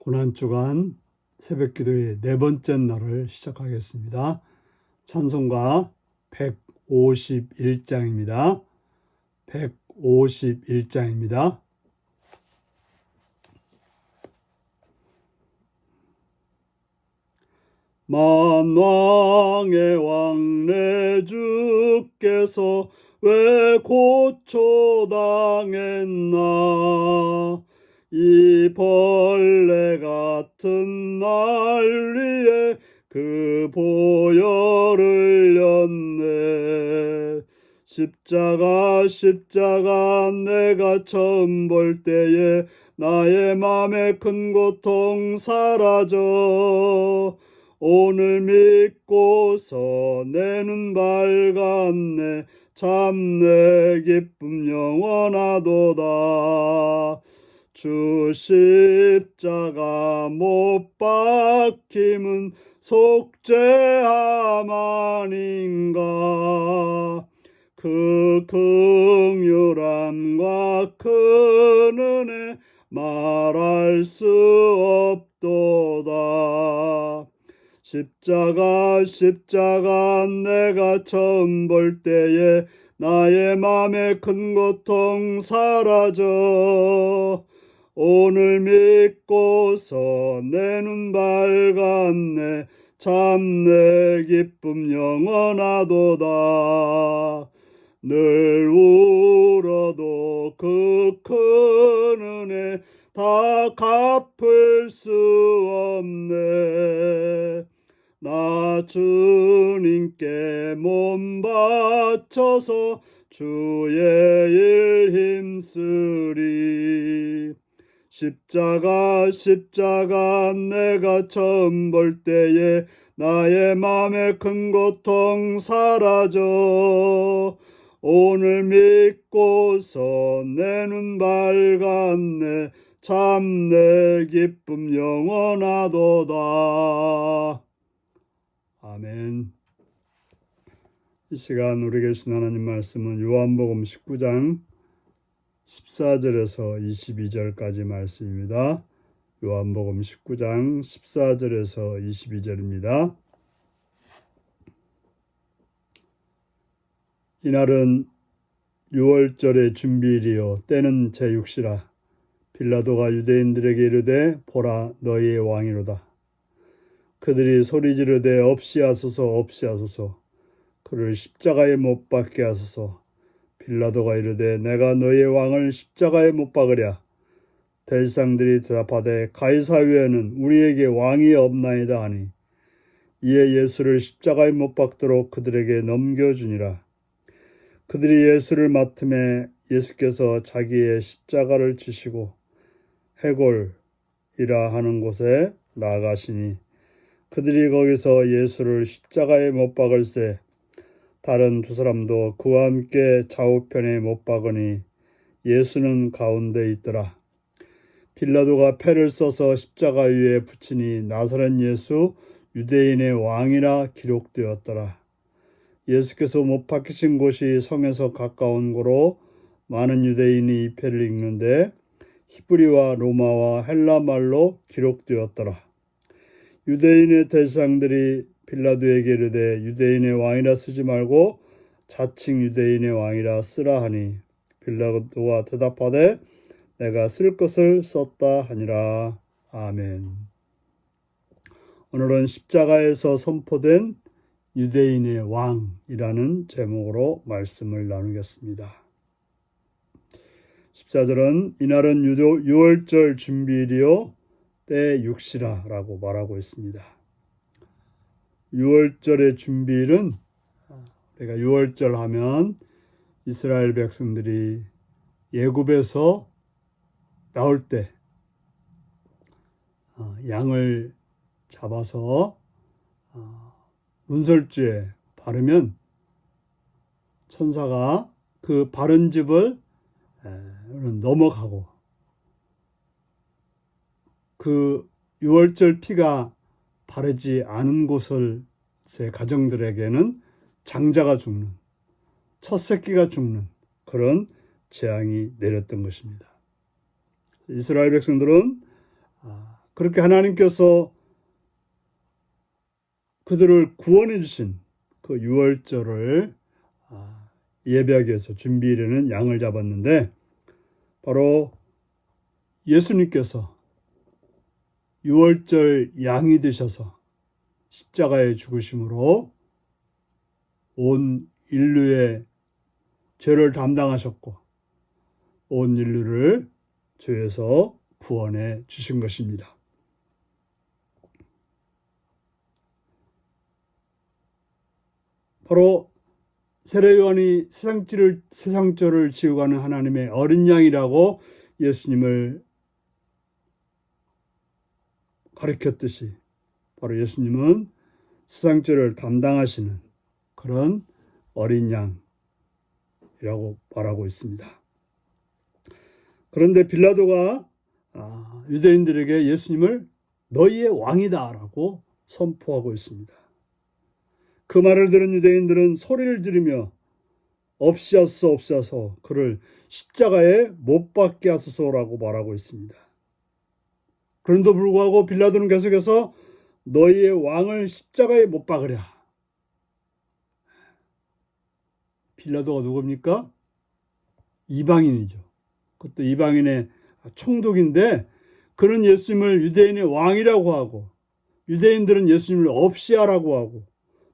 고난주간 새벽 기도의 네 번째 날을 시작하겠습니다. 찬송가 151장입니다. 151장입니다. 만왕의 왕내 주께서 왜 고초당했나 이 벌레 같은 난리에 그 보혈을 렸네 십자가 십자가 내가 처음 볼 때에 나의 맘에 큰 고통 사라져. 오늘 믿고서 내눈 밝았네. 참 내 기쁨 영원하도다 주 십자가 못 박힘은 속죄함 아닌가? 그 긍휼함과 큰 은혜 말할 수 없도다. 십자가 십자가 내가 처음 볼 때에 나의 맘에 큰 고통 사라져 오늘 믿고서 내 눈 밝았네. 참 내 기쁨 영원하도다. 늘 울어도 그 큰 은혜 다 갚을 수 없네. 나 주님께 몸 바쳐서 주의 일 힘쓰리 십자가 십자가 내가 처음 볼 때에 나의 맘에 큰 고통 사라져. 오늘 믿고서 내 눈 밝았네. 참 내 기쁨 영원하도다. 아멘. 이 시간 우리 계신 하나님 말씀은 요한복음 19장 14절에서 22절까지 말씀입니다. 요한복음 19장 14절에서 22절입니다. 이날은 6월절의 준비일이요 때는 제6시라 빌라도가 유대인들에게 이르되 보라 너희의 왕이로다. 그들이 소리 지르되 없이 하소서 없이 하소서 그를 십자가에 못 박게 하소서 빌라도가 이르되 내가 너희의 왕을 십자가에 못 박으랴. 대지상들이 대답하되 가이사 외에는 우리에게 왕이 없나이다 하니 이에 예수를 십자가에 못 박도록 그들에게 넘겨주니라. 그들이 예수를 맡음에 예수께서 자기의 십자가를 지시고 해골이라 하는 곳에 나아가시니 그들이 거기서 예수를 십자가에 못 박을새 다른 두 사람도 그와 함께 좌우편에 못 박으니 예수는 가운데 있더라. 빌라도가 패를 써서 십자가 위에 붙이니 나사렛 예수 유대인의 왕이라 기록되었더라. 예수께서 못 박히신 곳이 성에서 가까운 고로 많은 유대인이 이 패를 읽는데 히브리와 로마와 헬라 말로 기록되었더라. 유대인의 대상들이 빌라도에게 이르되 유대인의 왕이라 쓰지 말고 자칭 유대인의 왕이라 쓰라 하니 빌라도가 대답하되 내가 쓸 것을 썼다 하니라 아멘. 오늘은 십자가에서 선포된 유대인의 왕이라는 제목으로 말씀을 나누겠습니다. 14절은 이날은 유도, 6월절 준비일이요 때 육시라라고 말하고 있습니다. 6월절의 준비일은 우리가 6월절 하면 이스라엘 백성들이 예굽에서 나올 때 어, 양을 잡아서 어, 문설주에 바르면 천사가 그 바른 집을 넘어가고 그 6월절 피가 바르지 않은 곳을 제 가정들에게는 장자가 죽는 첫 새끼가 죽는 그런 재앙이 내렸던 것입니다. 이스라엘 백성들은 그렇게 하나님께서 그들을 구원해 주신 그 유월절을 아, 예배하기 위해서 준비하려는 양을 잡았는데 바로 예수님께서 유월절 양이 되셔서 십자가에 죽으심으로 온 인류의 죄를 담당하셨고 온 인류를 죄에서 구원해 주신 것입니다. 바로 세례요한이 세상죄를 세상죄를 지우가는 하나님의 어린 양이라고 예수님을 가르쳤듯이 바로 예수님은 세상죄를 담당하시는 그런 어린 양이라고 말하고 있습니다. 그런데 빌라도가 아, 유대인들에게 예수님을 너희의 왕이다라고 선포하고 있습니다. 그 말을 들은 유대인들은 소리를 지르며 없이 하소서 없이 하소 그를 십자가에 못 박게 하소서라고 말하고 있습니다. 그런데도 불구하고 빌라도는 계속해서 너희의 왕을 십자가에 못 박으랴. 빌라도가 누굽니까? 이방인이죠. 그것도 이방인의 총독인데 그는 예수님을 유대인의 왕이라고 하고 유대인들은 예수님을 없이 하라고 하고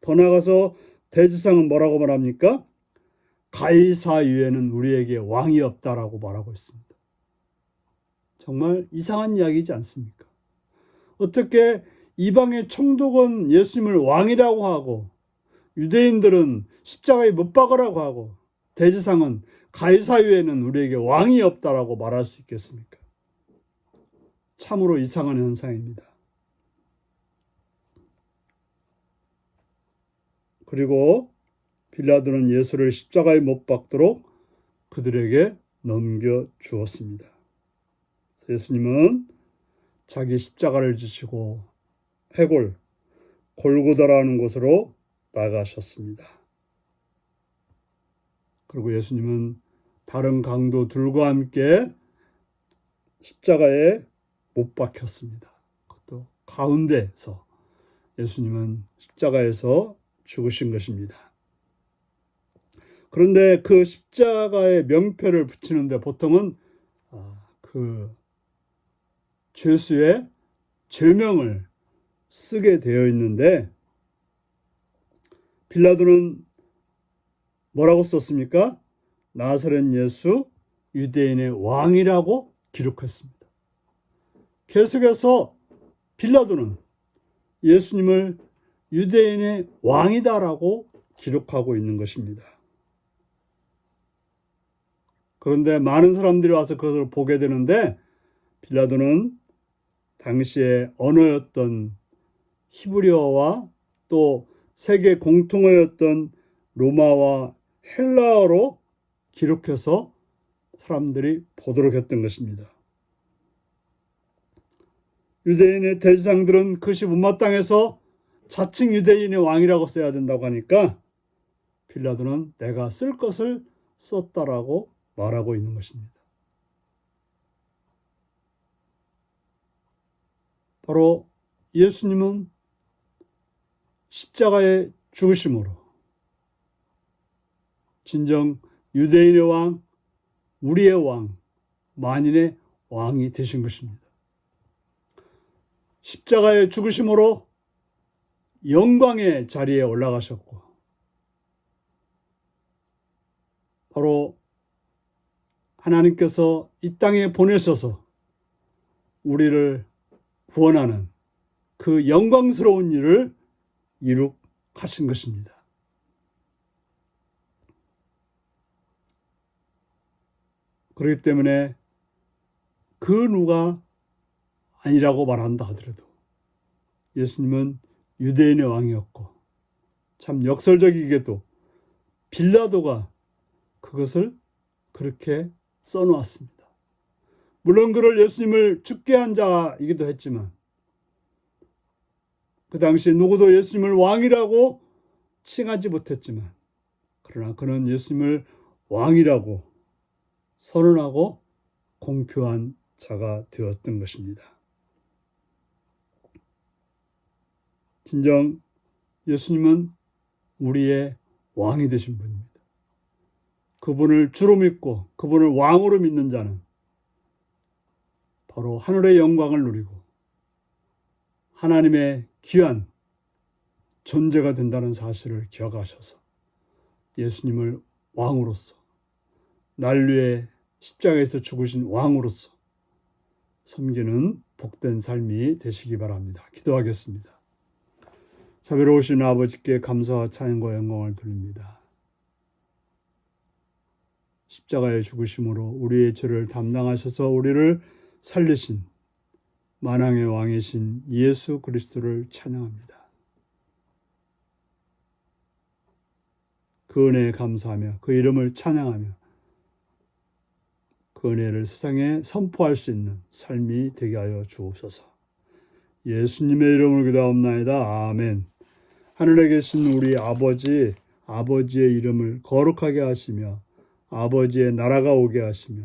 더 나아가서 대지상은 뭐라고 말합니까? 가이사 위에는 우리에게 왕이 없다라고 말하고 있습니다. 정말 이상한 이야기지 않습니까? 어떻게 이방의 총독은 예수님을 왕이라고 하고 유대인들은 십자가에 못 박으라고 하고 대지상은 가이사 위에는 우리에게 왕이 없다라고 말할 수 있겠습니까? 참으로 이상한 현상입니다. 그리고 빌라도는 예수를 십자가에 못 박도록 그들에게 넘겨 주었습니다. 예수님은 자기 십자가를 지시고 해골 골고다라는 곳으로 나가셨습니다. 그리고 예수님은 다른 강도들과 함께 십자가에 못 박혔습니다. 그것도 가운데서 예수님은 십자가에서 죽으신 것입니다. 그런데 그 십자가에 명패를 붙이는데 보통은 아, 그 죄수의 죄명을 쓰게 되어 있는데 빌라도는 뭐라고 썼습니까? 나사렛 예수 유대인의 왕이라고 기록했습니다. 계속해서 빌라도는 예수님을 유대인의 왕이다라고 기록하고 있는 것입니다. 그런데 많은 사람들이 와서 그것을 보게 되는데 빌라도는 당시의 언어였던 히브리어와 또 세계 공통어였던 로마와 헬라어로 기록해서 사람들이 보도록 했던 것입니다. 유대인의 대지상들은 그것이 못마땅해서 자칭 유대인의 왕이라고 써야 된다고 하니까 빌라도는 내가 쓸 것을 썼다라고 말하고 있는 것입니다. 바로 예수님은 십자가의 죽으심으로 진정 유대인의 왕, 우리의 왕, 만인의 왕이 되신 것입니다. 십자가의 죽으심으로 영광의 자리에 올라가셨고, 바로 하나님께서 이 땅에 보내셔서 우리를 구 원하는 그 영광스러운 일을 이룩하신 것입니다. 그렇기 때문에 그 누가 아니라고 말한다 하더라도 예수님은 유대인의 왕이었고 참 역설적이게도 빌라도가 그것을 그렇게 써놓았습니다. 물론 그를 예수님을 죽게 한 자이기도 했지만 그 당시 누구도 예수님을 왕이라고 칭하지 못했지만 그러나 그는 예수님을 왕이라고 선언하고 공표한 자가 되었던 것입니다. 진정 예수님은 우리의 왕이 되신 분입니다. 그분을 주로 믿고 그분을 왕으로 믿는 자는 바로 하늘의 영광을 누리고 하나님의 귀한 존재가 된다는 사실을 기억하셔서 예수님을 왕으로서 난류의 십자가에서 죽으신 왕으로서 섬기는 복된 삶이 되시기 바랍니다. 기도하겠습니다. 자비로우신 아버지께 감사와 찬양과 영광을 드립니다. 십자가의 죽으심으로 우리의 죄를 담당하셔서 우리를 살리신 만왕의 왕이신 예수 그리스도를 찬양합니다. 그 은혜에 감사하며 그 이름을 찬양하며 그 은혜를 세상에 선포할 수 있는 삶이 되게 하여 주옵소서. 예수님의 이름으로 기도하옵나이다. 아멘. 하늘에 계신 우리 아버지, 아버지의 이름을 거룩하게 하시며 아버지의 나라가 오게 하시며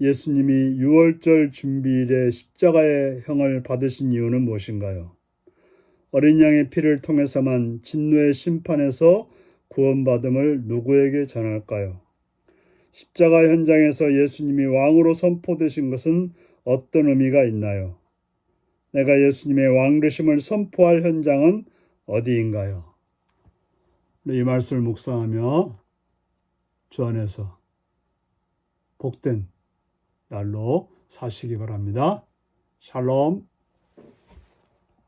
예수님이 6월절 준비일에 십자가의 형을 받으신 이유는 무엇인가요? 어린 양의 피를 통해서만 진노의 심판에서 구원받음을 누구에게 전할까요? 십자가 현장에서 예수님이 왕으로 선포되신 것은 어떤 의미가 있나요? 내가 예수님의 왕되심을 선포할 현장은 어디인가요? 이 말씀을 묵상하며 주 안에서 복된 날로 사시기 바랍니다. 샬롬.